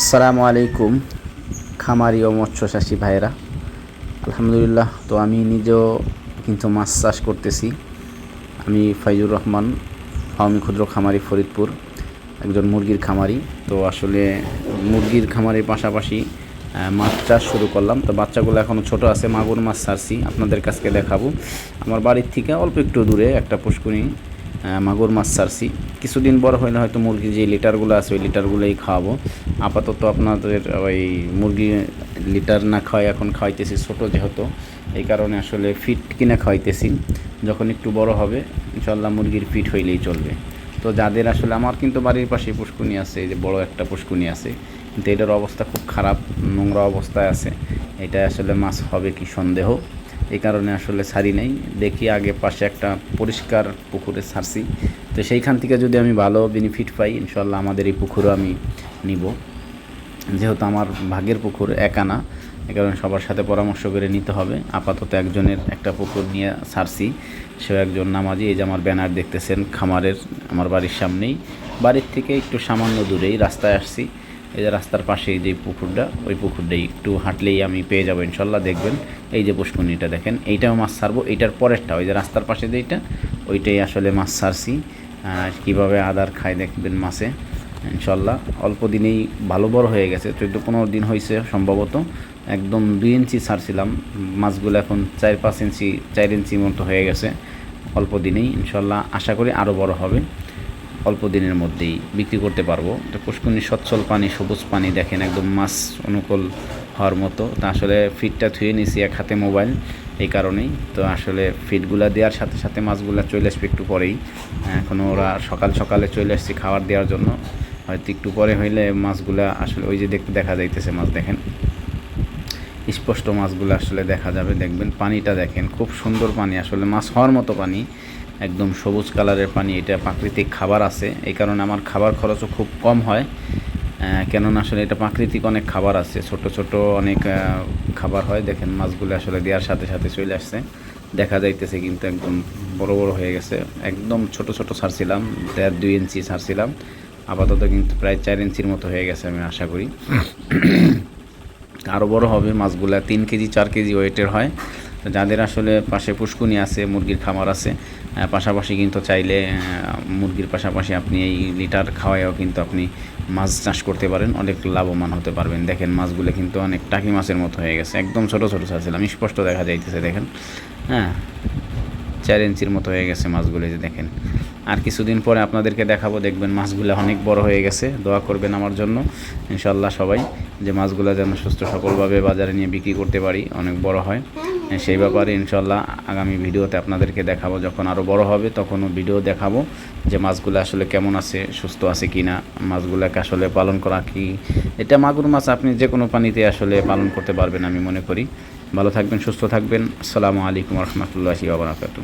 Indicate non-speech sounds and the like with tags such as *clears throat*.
আসসালামু আলাইকুম, খামারি ও মৎস্য মৎস্যচাষী ভাইয়েরা। আলহামদুলিল্লাহ, তো আমি নিজেও কিন্তু মাছ চাষ করতেছি। আমি ফাইজুর রহমান, ফাউমি ক্ষুদ্র খামারি ফরিদপুর, একজন মুরগির খামারি। তো আসলে মুরগির খামারের পাশাপাশি মাছ চাষ শুরু করলাম। তো বাচ্চাগুলো এখনও ছোট আছে, মাগুর মাছ ছাড়ছি, আপনাদের কাছকে দেখাবো। আমার বাড়ির থেকে অল্প একটু দূরে একটা পুষ্কুনি মাগুর মাছ ছাড়ছি। কিছুদিন বড় হইলে হয়তো মুরগির যে লিটারগুলো আছে, ওই লিটারগুলোই খাওয়াবো আপাতত আপনাদের ওই মুরগি লিটার না খাওয়াই এখন খাওয়াইতেছি ছোটো যেহেতু। এই কারণে আসলে ফিট কিনে খাওয়াইতেছি। যখন একটু বড় হবে ইনশাল্লাহ মুরগির ফিট হইলেই চলবে। তো যাদের আসলে, আমার কিন্তু বাড়ির পাশে পুষ্কুনি আছে যে বড় একটা পুষ্কুনি আছে। কিন্তু এটার অবস্থা খুব খারাপ, নোংরা অবস্থায় আছে। এটা আসলে মাছ হবে কি সন্দেহ। এই কারণে আসলে ছাড়ি নাই। দেখি আগে পাশে একটা পরিষ্কার পুকুরে ছাড়ছি। তো সেইখান থেকে যদি আমি ভালো বেনিফিট পাই ইনশাল্লাহ আমাদের এই পুকুরও আমি নিব। যেহেতু আমার ভাগের পুকুর, একা না, এ কারণে সবার সাথে পরামর্শ করে নিতে হবে। আপাতত একজনের একটা পুকুর নিয়ে ছাড়ছি। সেও একজন নামাজি, এই যে আমার ব্যানার দেখতেছেন, খামারের, আমার বাড়ির সামনেই। বাড়ির থেকে একটু সামান্য দূরেই রাস্তায় আসছি। এই যে রাস্তার পাশেই যে পুকুরটা, ওই পুকুরটাই একটু হাঁটলেই আমি পেয়ে যাব, ইনশাল্লাহ দেখবেন। এই যে পুষ্কুনিটা দেখেন, এইটাও মাছ ছাড়বো, এইটার পরেরটা, ওই যে রাস্তার পাশে যেইটা, ওইটাই আসলে মাছ ছাড়ছি। আর কীভাবে আদার খায় দেখবেন মাছে, ইনশাল্লাহ। অল্প দিনেই ভালো বড় হয়ে গেছে, চোদ্দ পনেরো দিন হয়েছে সম্ভবত। একদম দুই ইঞ্চি ছাড়ছিলাম, মাছগুলো এখন চার পাঁচ ইঞ্চি, চার ইঞ্চি মতো হয়ে গেছে। অল্প দিনেই, ইনশাল্লাহ আশা করি আরও বড় হবে। অল্প দিনের মধ্যেই বিক্রি করতে পারব। তো পুষ্করণী সচ্ছল পানি, সবুজ পানি দেখেন, একদম মাছ অনুকূল হওয়ার মতো। তা আসলে ফিডটা ধুয়ে নিছি এক হাতে মোবাইল এই কারণেই। তো আসলে ফিডগুলা দেওয়ার সাথে সাথে মাছগুলা চলে আসবে একটু পরেই। এখন ওরা সকাল সকালে চলে আসছে খাবার দেওয়ার জন্য। হয়তো একটু পরে হইলে মাছগুলা আসলে ওই যে দেখতে দেখা যাইতেছে মাছ দেখেন। স্পষ্ট মাছগুলো আসলে দেখা যাবে, দেখবেন। পানিটা দেখেন, খুব সুন্দর পানি। আসলে মাছ হওয়ার মতো পানি। একদম সবুজ কালারের পানি, এটা প্রাকৃতিক খাবার আছে। এই কারণে আমার খাবার খরচও খুব কম হয়। কেননা আসলে এটা প্রাকৃতিক অনেক খাবার আছে। ছোট ছোট অনেক খাবার হয়। দেখেন মাছগুলো আসলে দেওয়ার সাথে সাথে চলে আসছে। দেখা যাইতেছে কিন্তু একদম বড় বড় হয়ে গেছে। একদম ছোট ছোট ছাড়ছিলাম, দেড়, দুই ইঞ্চি ছাড়ছিলাম। আপাতত কিন্তু প্রায় চার ইঞ্চির মতো হয়ে গেছে আমি আশা করি। *clears throat* আরও বড় হবে মাছগুলা। তিন কেজি, চার কেজি ওয়েটের হয়। যাদের আসলে পাশে পুষ্কুনি আছে, মুরগির খামার আছে পাশাপাশি কিন্তু চাইলে মুরগির পাশাপাশি আপনি এই লিটার খাওয়াইও কিন্তু আপনি মাছ চাষ করতে পারেন, অনেক লাভবান হতে পারবেন। দেখেন মাছগুলো কিন্তু অনেক টাকি মাছের মতো হয়ে গেছে, একদম ছোটো ছোটো আমি স্পষ্ট দেখা যাইতেছে, দেখেন। হ্যাঁ চার ইঞ্চির মতো হয়ে গেছে মাছগুলো যে দেখেন। আর কিছুদিন পরে আপনাদেরকে দেখাবো, দেখবেন মাছগুলো অনেক বড় হয়ে গেছে, দোয়া করবেন আমার জন্য ইনশাল্লাহ সবাই, যে মাছগুলো যেন সুস্থ সফলভাবে বাজারে নিয়ে বিক্রি করতে পারি, অনেক বড় হয়। সেই ব্যাপারে ইনশাল্লাহ আগামী ভিডিওতে আপনাদেরকে দেখাবো। যখন আরও বড় হবে তখনও ভিডিও দেখাবো যে মাছগুলো আসলে কেমন আছে, সুস্থ আছে কি না মাছগুলোকে আসলে পালন করা কি। এটা মাগুর মাছ আপনি যে কোনো পানিতে আসলে পালন করতে পারবেন আমি মনে করি। ভালো থাকবেন, সুস্থ থাকবেন। আসসালামু আলাইকুম রহমতুল্লাহি ওবরাকাতু